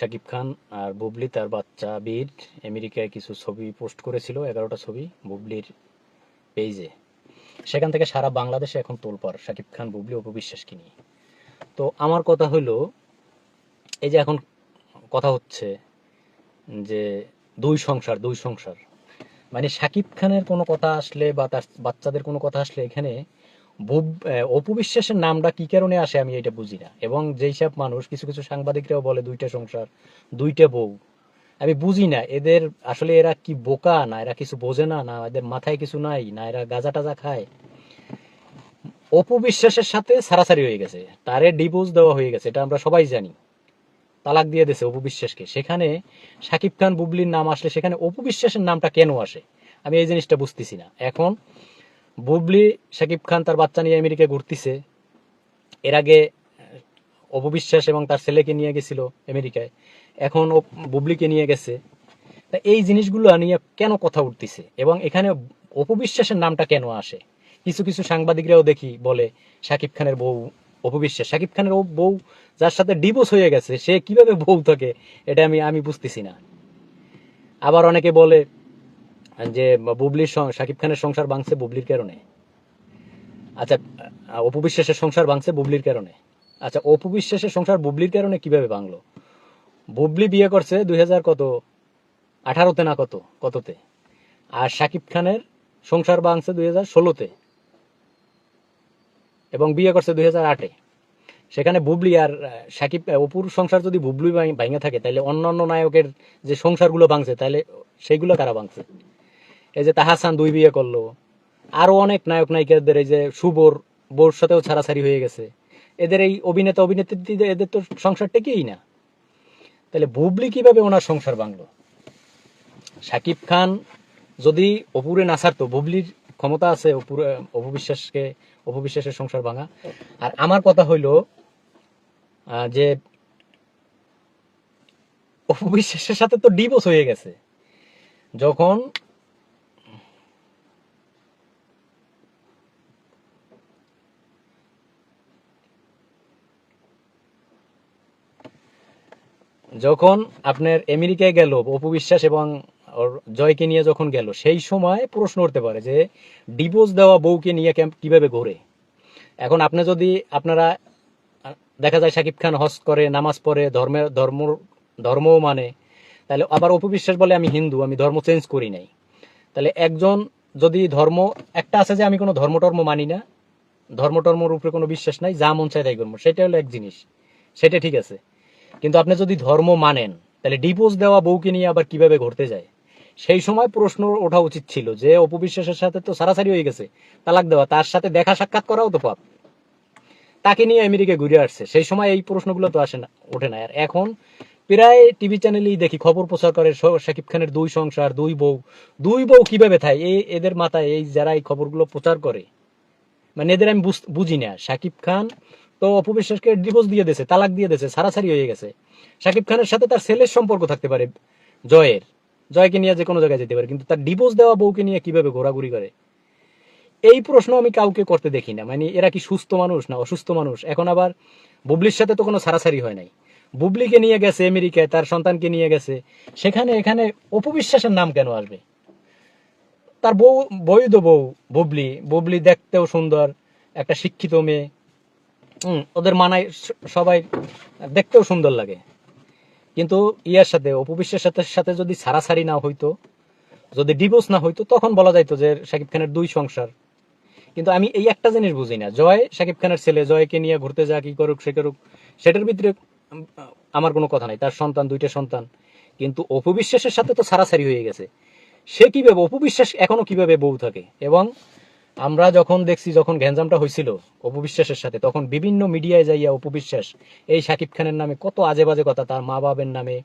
শাকিব খান আর বুবলি, তার বাচ্চা বীর, আমেরিকায় কিছু ছবি পোস্ট করেছিল, এগারোটা ছবি বুবলির পেজে। সেখান থেকে সারা বাংলাদেশে এখন তোলপাড়, শাকিব খান, বুবলি অপবিশ্বাসকে নিয়ে। তো আমার কথা হলো, এই যে এখন কথা হচ্ছে যে দুই সংসার দুই সংসার। মানে শাকিব খানের কোনো কথা আসলে বা তার বাচ্চাদের কোনো কথা আসলে এখানে অপু বিশ্বাসের নামটা কি কারণে আসে আমি এটা বুঝি না। এবং যেই সব মানুষ, কিছু কিছু সাংবাদিকরাও বলে দুইটা সংসার, দুইটা বউ। আমি বুঝি না, এদের আসলে এরা কি বোকা না, এরা কিছু বোঝে না না এদের মাথায় কিছু নাই, না এরা গাঁজা টাজা খায়? অপু বিশ্বাসের সাথে সারাসারি হয়ে গেছে। তারে ডিভোর্স দেওয়া হয়ে গেছে, এটা আমরা সবাই জানি। তালাক দিয়ে দিয়েছে অপু বিশ্বাসকে সেখানে শাকিব খান, বুবলির নাম আসলে সেখানে অপু বিশ্বাসের নামটা কেন আসে? আমি এই জিনিসটা বুঝতেছি না। এখন বুবলি শাকিব খান তার বাচ্চা নিয়ে আমেরিকায় ঘুরতেছে। এর আগে আহ, অপু বিশ্বাস এবং তার ছেলেকে নিয়ে গেছিল আমেরিকায়। এখন ও বুবলিকে নিয়ে গেছে। তা এই জিনিসগুলো নিয়ে কেন কথা উঠতেছে? এবং এখানে অপবিশ্বাসের নামটা কেন আসে? কিছু কিছু সাংবাদিকরাও দেখি বলে শাকিব খানের বউ অপবিশ্বাস। শাকিব খানের বউ যার সাথে ডিভোর্স হয়ে গেছে সে কীভাবে বউ থাকে এটা আমি আমি বুঝতেছি না। আবার অনেকে বলে যে বুবলির শাকিব খানের সংসার ভাঙছে বুবলির কারণে। আচ্ছা অপু বিশ্বাসের সংসার ভাঙছে বুবলির কারণে। আচ্ছা অপু বিশ্বাসের সংসার বুবলির কারণে কীভাবে ভাঙলো? বুবলি বিয়ে করছে দুই হাজার কত? আঠারোতে না কত? কততে? আর শাকিব খানের সংসার ভাঙছে দুই হাজার ষোলোতে। এবং বিয়ে করছে দুই হাজার আটে। সেখানে বুবলি আর আহ, অপুর সংসার যদি বুবলি ভাঙে থাকে তাহলে অন্যান্য নায়কের যে সংসারগুলো ভাঙছে তাহলে সেইগুলো কারা ভাঙছে? এই যে তাহাসান দুই বিয়ে করল। আরও অনেক নায়ক নায়িকাদের এই যে শুভর বউর সাথেও ছাড়াছাড়ি হয়ে গেছে। এদের এই অভিনেতা অভিনেত্রীদের, এদের তো সংসার টেকেই না। তাহলে বুবলি কীভাবে ওনার সংসার ভাঙলো? শাকিব খান যদি অপুরে না ছাড়তো, বুবলির ক্ষমতা আছে অপুরে, অপবিশ্বাসকে, অপবিশ্বাসের সংসার ভাঙা। আর আমার কথা হইল যে অপবিশ্বাসের সাথে তো ডিভোর্স হয়ে গেছে। যখন যখন আপনার আমেরিকায় গেল অপু বিশ্বাস এবং ওর জয়কে নিয়ে যখন গেল, সেই সময় প্রশ্ন উঠতে পারে যে ডিভোর্স দেওয়া বউকে নিয়ে ক্যাম্প কীভাবে ঘোরে? এখন আপনি যদি আপনারা, দেখা যায় শাকিব খান হজ করে, নামাজ পড়ে, ধর্মের, ধর্ম, ধর্মও মানে তাহলে আবার অপু বিশ্বাস বলে, আমি হিন্দু, আমি ধর্ম চেঞ্জ করি নাই। তাহলে একজন যদি ধর্ম, একটা আছে যে, আমি কোনো ধর্ম টর্ম মানি না ধর্ম টর্মর উপরে কোনো বিশ্বাস নাই, যা মন চায় তাই করব। সেটা হলো এক জিনিস। সেটা ঠিক আছে। কিন্তু আপনি যদি ধর্ম মানেন, তাহলে ডিভোর্স দেওয়া বউকে নিয়ে আবার কীভাবে ঘুরতে যায়? সেই সময় প্রশ্ন ওঠা উচিত ছিল যে, অপবিশ্বাসের সাথে তো সারাসারি হয়ে গেছে, তালাক দেওয়া, তার সাথে দেখা সাক্ষাৎ করাও তো পাপ। তাকে নিয়ে আমেরিকা ঘুরে আসছে, সেই সময় এই প্রশ্নগুলো তো আসে না, ওঠে না। আর এখন প্রায় টিভি চ্যানেলেই দেখি, খবর প্রচার করে শাকিব খানের দুই সংসার, দুই বউ। দুই বউ কীভাবে থাকে এই এদের মাথায় এই যারা এই খবরগুলো প্রচার করে মানে এদের আমি বুঝি না। শাকিব খান তো অপু বিশ্বাসকে ডিভোর্স দিয়ে দিয়েছে, তালাক দিয়ে দিয়েছে সারাসারি হয়ে গেছে। শাকিব খানের সাথে তার ছেলের সম্পর্ক থাকতে পারে, জয়ের। জয়কে নিয়ে যে কোনো জায়গায় যেতে পারে, কিন্তু তার ডিভোর্স দেওয়া বউকে নিয়ে কীভাবে ঘোরাঘুরি করে? এই প্রশ্ন আমি কাউকে করতে দেখি না। মানে এরা কি সুস্থ মানুষ না অসুস্থ মানুষ? এখন আবার বুবলির সাথে তো কোনো সারাসারি হয় নাই। বুবলিকে নিয়ে গেছে আমেরিকায়, তার সন্তানকে নিয়ে গেছে। সেখানে, এখানে অপবিশ্বাসের নাম কেন আসবে? তার বউ, বৈধ বউ বুবলি। বুবলি দেখতেও সুন্দর, একটা শিক্ষিত মেয়ে। ওদের মানায় সবাই দেখতেও সুন্দর লাগে। কিন্তু ইয়ার সাথে অপবিশ্বের সাথে সাথে যদি সারাসারি না হইতো, যদি ডিভোর্স না হইতো, তখন বলা যাইতো যে শাকিব খানের দুই সংসার। কিন্তু আমি এই একটা জিনিস বুঝি না, জয় শাকিব খানের ছেলে, জয়কে নিয়ে ঘুরতে যা কি করুক, সে করুক, সেটার ভিতরে আমার কোনো কথা নাই, তার সন্তান, দুইটা সন্তান। কিন্তু অপবিশ্বাসের সাথে তো সারাসারি হয়ে গেছে। সে কীভাবে অপবিশ্বাস এখনও কীভাবে বউ থাকে? এবং আমরা যখন দেখছি যখন গ্যাঞ্জামটা হয়েছিল অপবিশ্বাসের সাথে তখন বিভিন্ন মিডিয়ায় যাইয়া অপবিশ্বাস এই শাকিব খানের নামে কত আজে বাজে কথা তার মা বাবের নামে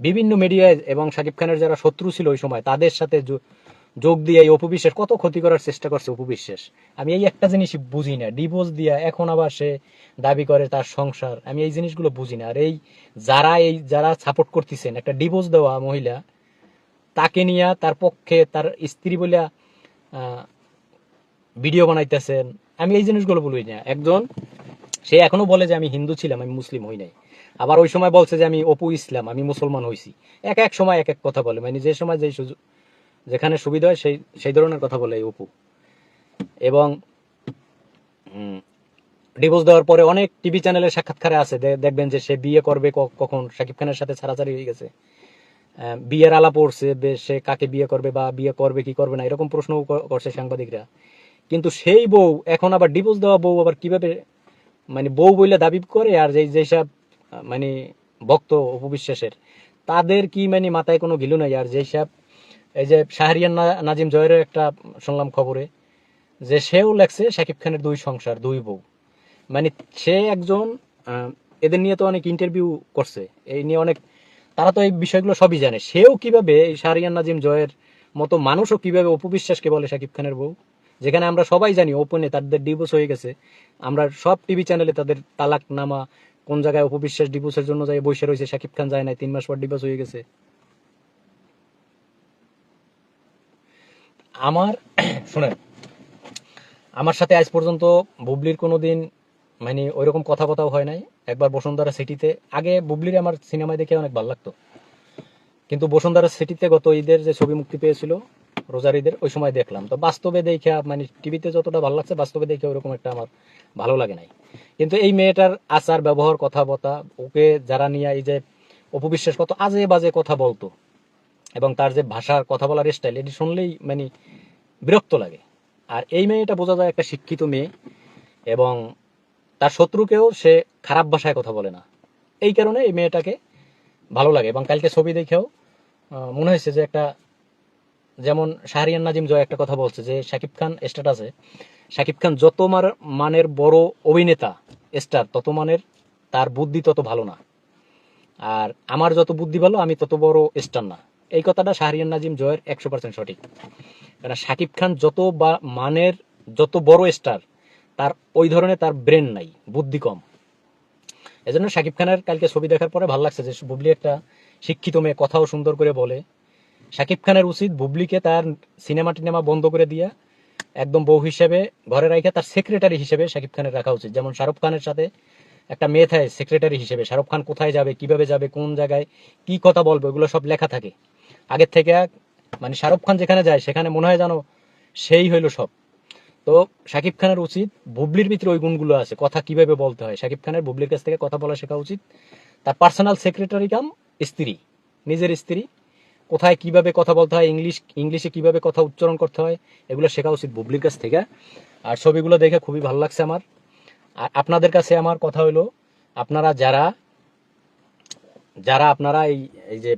বিভিন্ন মিডিয়ায় এবং শাকিব খানের যারা শত্রু ছিল ওই সময় তাদের সাথে যোগ দিয়ে এই অপবিশ্বাস কত ক্ষতি করার চেষ্টা করছে অপবিশ্বাস আমি এই একটা জিনিসই বুঝি না ডিভোর্স দিয়া এখন আবার সে দাবি করে তার সংসার আমি এই জিনিসগুলো বুঝি না। আর এই যারা এই যারা সাপোর্ট করতেছেন একটা ডিভোর্স দেওয়া মহিলা তাকে নিয়ে তার পক্ষে তার স্ত্রী আহ, ভিডিও বানাইতেছেন। আমি এই জিনিসগুলো বলি না। একজন, সে এখনও বলে যে আমি হিন্দু ছিলাম, আমি মুসলিম হই নাই। আবার ওই সময় বলছে যে আমি অপু ইসলাম, আমি মুসলমান হইছি। এক এক সময় এক এক কথা বলে মানে যে সময় যে সুযোগ যেখানে সুবিধা হয় সেই সেই ধরনের কথা বলে এই অপু। এবং ডিভোর্স দেওয়ার পরে অনেক টিভি চ্যানেলের সাক্ষাৎকারে আছে। দেখবেন যে সে বিয়ে করবে কখন? শাকিব খানের সাথে ছাড়াছাড়ি হয়ে গেছে। বিয়ের আলাপ পড়ছে সে কাকে বিয়ে করবে বা বিয়ে করবে, কি করবে না, এরকম প্রশ্ন করছে সাংবাদিকরা। কিন্তু সেই বউ, এখন আবার ডিভোর্স দেওয়া বউ আবার কীভাবে মানে বউ বইলে দাবি করে আর যেই যেসব মানে ভক্ত উপবিশ্বাসের তাদের কি মানে মাথায় কোনো গিলু নাই? আর যেসব এই যে শাহরিয়ান নাজিম জয়ের একটা শুনলাম খবরে যে সেও লেখছে শাকিব খানের দুই সংসার, দুই বউ। মানে সে একজন এদের নিয়ে তো অনেক ইন্টারভিউ করছে। এই নিয়ে অনেক, তারা তো এই বিষয়গুলো সবই জানে। সেও কীভাবে এই শাহরিয়ান নাজিম জয়ের মতো মানুষও কীভাবে অপবিশ্বাসকে বলে শাকিব খানের বউ? যেখানে আমরা সবাই জানি ওপেনে তাদের ডিভোর্স হয়ে গেছে। আমরা সব টিভি চ্যানেলে তাদের তালাক নামা কোন জায়গায় অপবিশ্বাস ডিভোর্সের জন্য যায় বসে রয়েছে, শাকিব খান যায় নাই, তিন মাস পর ডিভোর্স হয়ে গেছে। আমার, শোনেন, আমার সাথে আজ পর্যন্ত বুবলির কোনোদিন মানে ওইরকম কথা কথাও হয় নাই। একবার বসুন্ধরা সিটিতে, আগে বুবলির আমার সিনেমায় দেখে অনেক ভালো লাগতো। কিন্তু বসুন্ধরা সিটিতে গত ঈদের যে ছবি মুক্তি পেয়েছিল রোজার ঈদের ওই সময় দেখলাম। তো বাস্তবে দেখে মানে টিভিতে যতটা ভালো লাগছে, বাস্তবে দেখে ওরকম একটা আমার ভালো লাগে নাই। কিন্তু এই মেয়েটার আচার, ব্যবহার, কথাবার্তা, ওকে যারা নিয়ে এই যে অপবিশ্বাস কত আজে বাজে কথা বলতো এবং তার যে ভাষার কথা বলার স্টাইল এটি শুনলেই মানে বিরক্ত লাগে। আর এই মেয়েটা বোঝা যায় একটা শিক্ষিত মেয়ে এবং তার শত্রুকেও সে খারাপ ভাষায় কথা বলে না। এই কারণে এই মেয়েটাকে ভালো লাগে এবং কালকে ছবি দেখেও মনে হয়েছে যে একটা যেমন শাহরিয়ান নাজিম জয় একটা কথা বলছে যে শাকিব খান স্ট্যাটাসে শাকিব খান যত মানের বড় অভিনেতা স্টার তত মানের তার বুদ্ধি তত ভালো না। আর আমার যত বুদ্ধি ভালো, আমি তত বড় স্টার না। এই কথাটা শাহরিয়ান নাজিম জয়ের একশো পার্সেন্ট সঠিক। কারণ শাকিব খান যত বা মানের যত বড় স্টার তার ওই ধরনের তার ব্রেন নাই, বুদ্ধি কম। এজন্য শাকিব খানের কালকে ছবি দেখার পরে ভালো লাগছে যে বুবলি একটা শিক্ষিত মেয়ে কথাও সুন্দর করে বলে শাকিব খানের উচিত বুবলিকে তার সিনেমা টিনেমা বন্ধ করে দিয়া একদম বউ হিসেবে ঘরে রাখে তার সেক্রেটারি হিসেবে শাকিব খানের রাখা উচিত। যেমন শাহরুখ খানের সাথে একটা মেয়ে থাকে সেক্রেটারি হিসেবে। শাহরুখ খান কোথায় যাবে, কীভাবে যাবে, কোন জায়গায় কি কথা বলবে ওগুলো সব লেখা থাকে। আগের থেকে মানে শাহরুখ খান যেখানে যায়, সেখানে মনে হয় যেন সেই হইল সব। তো শাকিব খানের উচিত বুবলির ভিতরে ওই গুণগুলো আছে, কথা কীভাবে বলতে হয়। শাকিব খানের বুবলির কাছ থেকে কথা বলা শেখা উচিত। তার পার্সোনাল সেক্রেটারি কাম স্ত্রী, নিজের স্ত্রী। কোথায় কীভাবে কথা বলতে হয় ইংলিশ ইংলিশে কীভাবে কথা উচ্চারণ করতে হয়, এগুলো শেখা উচিত বুবলির কাছ থেকে। আর ছবিগুলো দেখে খুবই ভালো লাগছে আমার। আর আপনাদের কাছে আমার কথা হলো আপনারা যারা যারা আপনারা এই এই যে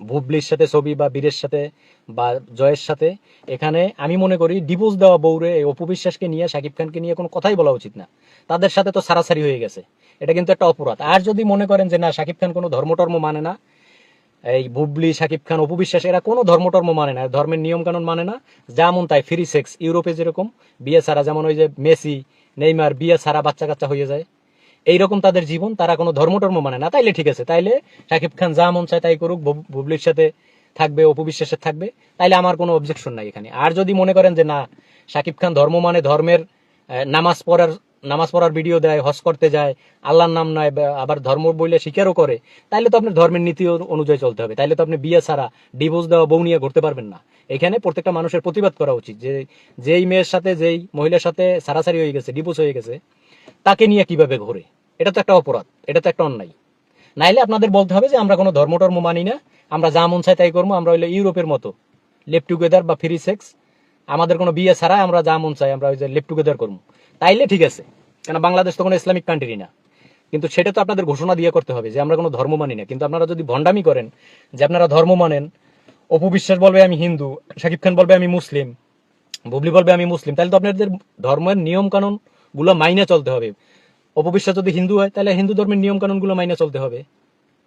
বুবলির সাথে ছবি বা বীরের সাথে বা জয়ের সাথে, এখানে আমি মনে করি ডিভোর্স দেওয়া বৌরে এই অপবিশ্বাসকে নিয়ে, শাকিব খানকে নিয়ে কোনো কথাই বলা উচিত না। তাদের সাথে তো সারাসারি হয়ে গেছে। এটা কিন্তু একটা অপরাধ। আর যদি মনে করেন যে না, শাকিব খান কোনো ধর্মটর্ম মানে না এই বুবলি শাকিব খান, অপবিশ্বাস, এরা কোনো ধর্মটর্ম মানে না, ধর্মের নিয়ম কানুন মানে না। যেমন তাই ফ্রি সেক্স, ইউরোপে যেরকম, বিয়ে ছাড়া, যেমন ওই যে মেসি, নেইমার, বিয়ে ছাড়া বাচ্চা কাচ্চা হয়ে যায়। এইরকম তাদের জীবন, তারা কোনো ধর্মটর্ম মানে না। তাইলে ঠিক আছে, তাইলে শাকিব খান যা মন চায় তাই করুক বুবলির সাথে থাকবে, অপবিশ্বাসের থাকবে। তাইলে আমার কোনো অবজেকশন নাই এখানে। আর যদি মনে করেন যে না শাকিব খান ধর্ম মানে ধর্মের নামাজ পড়ার নামাজ পড়ার ভিডিও দেয়, হজ করতে যায়, আল্লাহর নাম নয় আবার ধর্ম বইলে স্বীকারও করে, তাইলে তো আপনার ধর্মের নীতি অনুযায়ী চলতে হবে। তাইলে তো আপনি বিয়ে ছাড়া ডিভোর্স দেওয়া বউ নিয়ে ঘুরতে পারবেন না। এখানে প্রত্যেকটা মানুষের প্রতিবাদ করা উচিত যে, যেই মেয়ের সাথে, যেই মহিলার সাথে সারাসারি হয়ে গেছে ডিভোর্স হয়ে গেছে, তাকে নিয়ে কীভাবে ঘোরে? এটা তো একটা অপরাধ, এটা তো একটা অন্যায়। নাইলে আপনাদের বলতে হবে যে, আমরা কোনো ধর্ম টর্ম মানি না, আমরা যা মন চাই তাই করব, আমরা হইলে ইউরোপের মতো লেপ টুগেদার বা ফ্রি সেক্স আমাদের কোনো বিয়ে ছাড়া আমরা যা মন চাই আমরা ওই যে লেপ টুগেদার করব। তাইলে ঠিক আছে, কেন বাংলাদেশ তো কোনো ইসলামিক কান্ট্রি না। কিন্তু সেটা তো আপনাদের ঘোষণা দিয়ে করতে হবে যে আমরা কোনো ধর্ম মানি না। কিন্তু আপনারা যদি ভণ্ডামি করেন, যে আপনারা ধর্ম মানেন অপবিশ্বাস বলবে আমি হিন্দু, শাকিব খান বলবে আমি মুসলিম, বুবলি বলবে আমি মুসলিম তাহলে তো আপনাদের ধর্মের নিয়ম কানুনগুলো মাইনে চলতে হবে। অপবিশ্বাস যদি হিন্দু হয় তাহলে হিন্দু ধর্মের নিয়ম কানুনগুলো মাইনে চলতে হবে।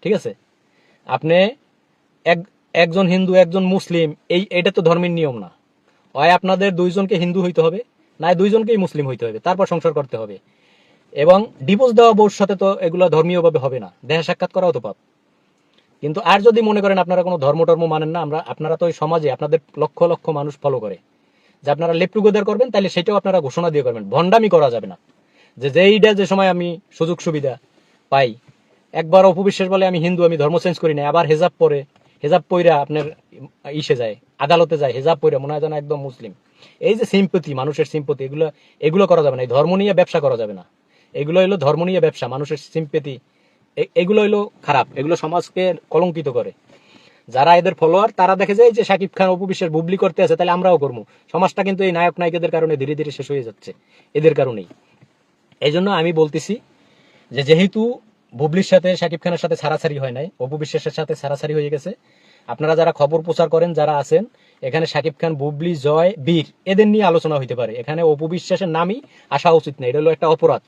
ঠিক আছে? আপনি এক, একজন হিন্দু, একজন মুসলিম, এই, এটা তো ধর্মের নিয়ম না। হয় আপনাদের দুইজনকে হিন্দু হইতে হবে না দুইজনকেই মুসলিম হইতে হবে, তারপর সংসার করতে হবে। এবং ডিভোর্স দেওয়া বউর সাথে তো এগুলো ধর্মীয়ভাবে হবে না, দেহা সাক্ষাৎ করাও তো পাপ। কিন্তু আর যদি মনে করেন আপনারা কোনো ধর্ম টর্ম মানেন না, আমরা, আপনারা তো ওই সমাজে আপনাদের লক্ষ লক্ষ মানুষ ফলো করে। যে আপনারা লেপ টুগেদার করবেন তাহলে সেটাও আপনারা ঘোষণা দিয়ে করবেন, ভণ্ডামি করা যাবে না। যে যেইটা যে সময় আমি সুযোগ সুবিধা পাই, একবার অপবিশ্বাস বলে আমি হিন্দু, আমি ধর্ম চেঞ্জ করি না আবার হেজাব পরে হেজাব পইরা আপনার ইসে যায়, আদালতে যায়, হেজাব পইরা মনে হয় যেন একদম মুসলিম। এই যে সিম্পতি, মানুষের সিম্পতি, এগুলো এগুলো করা যাবে না, এই ধর্ম নিয়ে ব্যবসা করা যাবে না। এগুলো হলো ধর্ম নিয়ে ব্যবসা, মানুষের সিম্পতি এগুলো হলো খারাপ, এগুলো সমাজকে কলঙ্কিত করে। যারা এদের ফলোয়ার তারা দেখে যায় যে শাকিব খান অপবিশ্বাস বুবলি করতে আছে, তাহলে আমরাও করব। সমাজটা কিন্তু এই নায়ক নায়িকাদের কারণে ধীরে ধীরে শেষ হয়ে যাচ্ছে, এদের কারণেই। এই জন্য আমি বলতেছি যে যেহেতু বুবলির সাথে, শাকিব খানের সাথে ছাড়াছাড়ি হয় নাই। অপু বিশ্বাসের সাথে ছাড়াছাড়ি হয়ে গেছে। আপনারা যারা খবর প্রচার করেন, যারা আছেন, এখানে শাকিব খান, বুবলি, জয়, বীর, এদের নিয়ে আলোচনা হইতে পারে। এখানে অপু বিশ্বাসের নামই আসা উচিত না এটা হলো একটা অপরাধ।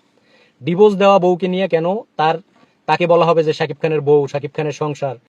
ডিভোর্স দেওয়া বউকে নিয়ে কেন তার, তাকে বলা হবে যে শাকিব খানের বউ, শাকিব খানের সংসার।